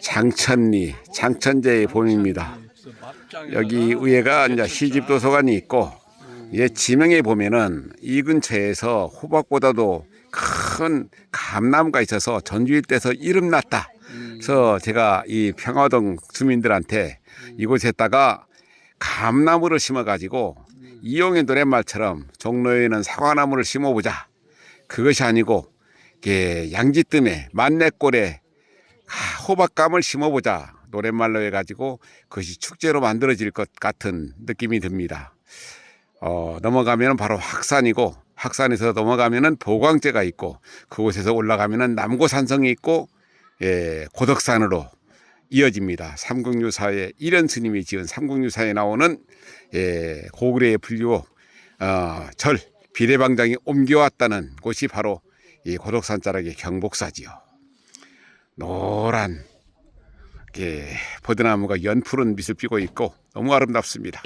장천리 장천제의 봄입니다. 여기 위에가 이제 시집 도서관이 있고 예 지명에 보면은 이 근처에서 호박보다도 큰 감나무가 있어서 전주 일대에서 이름 났다. 그래서 제가 이 평화동 주민들한테 이곳에다가 감나무를 심어가지고 이용의 노랫말처럼 종로에는 사과나무를 심어보자. 그것이 아니고 이게 양지뜸에 만내골에 아, 호박감을 심어보자 노랫말로 해가지고 그것이 축제로 만들어질 것 같은 느낌이 듭니다. 어, 넘어가면 바로 확산이고 확산에서 넘어가면은 보광제가 있고 그곳에서 올라가면은 남고산성이 있고 예, 고덕산으로 이어집니다. 삼국유사의 이련 스님이 지은 삼국유사에 나오는 예, 고구려의 불교 어, 절 비례방장이 옮겨왔다는 곳이 바로 이 고덕산 자락의 경복사지요. 노란 이렇게 버드나무가 연푸른 빛을 띠고 있고 너무 아름답습니다.